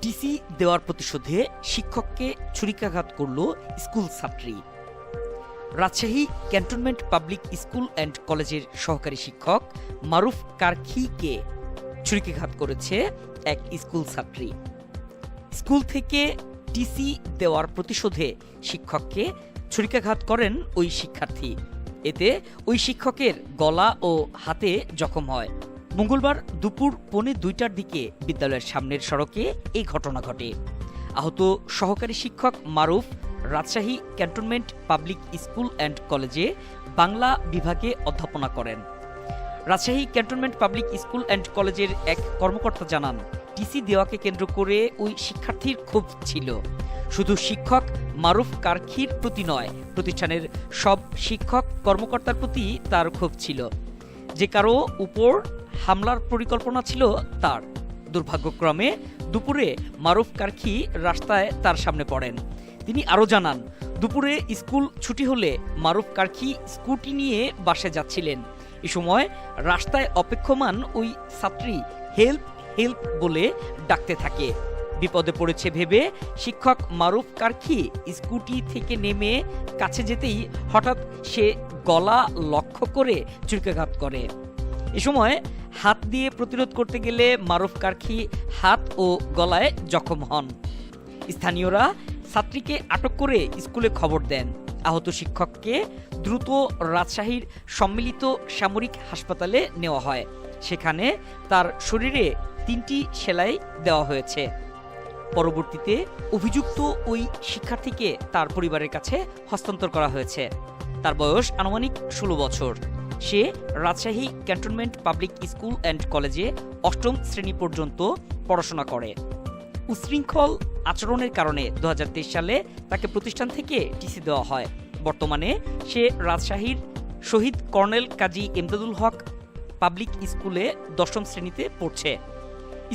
TC দেওয়ার প্রতিশোধে শিক্ষককে ছুরিকাঘাত করল স্কুল ছাত্রী। Rajshahi cantonment public school and কলেজের সহকারী শিক্ষক মারুফ কারখিকে ছুরিকাঘাত করেছে এক স্কুল ছাত্রী। স্কুল থেকে টিসি দেওয়ার প্রতিশোধে শিক্ষককে ছুরিকাঘাত করেন ওই শিক্ষার্থী। এতে ওই শিক্ষকের গলা ও হাতে জখম হয়। মঙ্গলবার দুপুর পৌনে দুইটার দিকে বিদ্যালয়ের সামনের সড়কে এই ঘটনা ঘটে। আহত সহকারী শিক্ষক Maruf Rajshahi cantonment public school and কলেজে বাংলা বিভাগে অধ্যাপনা করেন। Rajshahi cantonment public school and কলেজের এক কর্মকর্তা জানান, টিসি দেওয়াকে কেন্দ্র করে ওই শিক্ষার্থীর ক্ষোভ ছিল। শুধু শিক্ষক মারুফ কারখির প্রতি নয়, প্রতিষ্ঠানের সব শিক্ষক কর্মকর্তার প্রতি তার ক্ষোভ ছিল। যে কারও উপর হামলার পরিকল্পনা ছিল তার। দুর্ভাগ্যক্রমে দুপুরে মারুফ কারখি রাস্তায় তার সামনে পড়েন। তিনি আরও জানান, দুপুরে স্কুল ছুটি হলে মারুফ কারখি স্কুটি নিয়ে বাসে যাচ্ছিলেন। এ সময় রাস্তায় অপেক্ষমান ওই ছাত্রী, হেল্প হেল্প বলে ডাকতে থাকে। বিপদে পড়েছে ভেবে শিক্ষক মারুফ কারখি স্কুটি থেকে নেমে কাছে যেতেই হঠাৎ সে গলা লক্ষ্য করে চুরিকাঘাত করে। এ সময় হাত দিয়ে প্রতিরোধ করতে গেলে মারুফ কারখি হাত ও গলায় জখম হন। স্থানীয়রা ছাত্রীকে আটক করে স্কুলে খবর দেন। আহত শিক্ষককে দ্রুত রাজশাহীর সম্মিলিত সামরিক হাসপাতালে নেওয়া হয়। সেখানে তার শরীরে তিনটি সেলাই দেওয়া হয়েছে। পরবর্তীতে অভিযুক্ত ওই শিক্ষার্থীকে তার পরিবারের কাছে হস্তান্তর করা হয়েছে। তার বয়স আনুমানিক ষোলো বছর। সে Rajshahi cantonment public school and কলেজে অষ্টম শ্রেণি পর্যন্ত পড়াশোনা করে। উশৃঙ্খল আচরণের কারণে দু হাজার তেইশ সালে তাকে প্রতিষ্ঠান থেকে টিসি দেওয়া হয়। বর্তমানে সে রাজশাহীর শহীদ কর্নেল কাজী এমদাদুল হক পাবলিক স্কুলে দশম শ্রেণীতে পড়ছে।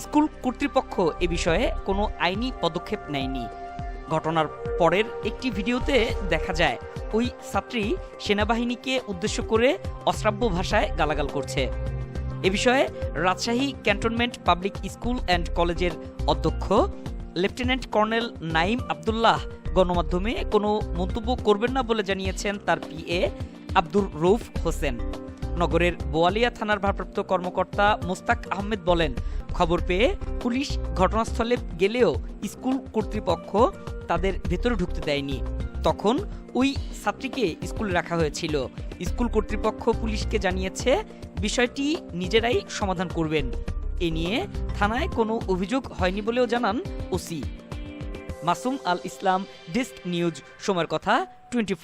স্কুল কর্তৃপক্ষ এ বিষয়ে কোনো আইনি পদক্ষেপ নেয়নি। ঘটনার পরের একটি ভিডিওতে দেখা যায়, ওই ছাত্রী সেনাবাহিনীকে উদ্দেশ্য করে অশ্রাব্য ভাষায় গালাগাল করছে। এ বিষয়ে Rajshahi cantonment public school and কলেজের অধ্যক্ষ লেফটেন্যান্ট কর্নেল নাইম আবদুল্লাহ গণমাধ্যমে কোনো মন্তব্য করবেন না বলে জানিয়েছেন তার পিএ আব্দুর রৌফ হোসেন। নগরের বোয়ালিয়া থানার ভারপ্রাপ্ত কর্মকর্তা মোস্তাক আহমেদ বলেন খবর পেয়ে পুলিশ ঘটনাস্থলে গেলেও স্কুল কর্তৃপক্ষ তাদের ভেতরে ঢুকতে দেয়নি। তখন ওই ছাত্রীকে স্কুলে রাখা হয়েছিল। স্কুল কর্তৃপক্ষ পুলিশকে জানিয়েছে, বিষয়টি নিজেরাই সমাধান করবেন। এ নিয়ে থানায় কোনো অভিযোগ হয়নি বলেও জানান OC. Masum Al Islam, desk news, সময়ের কথা, টোয়েন্টি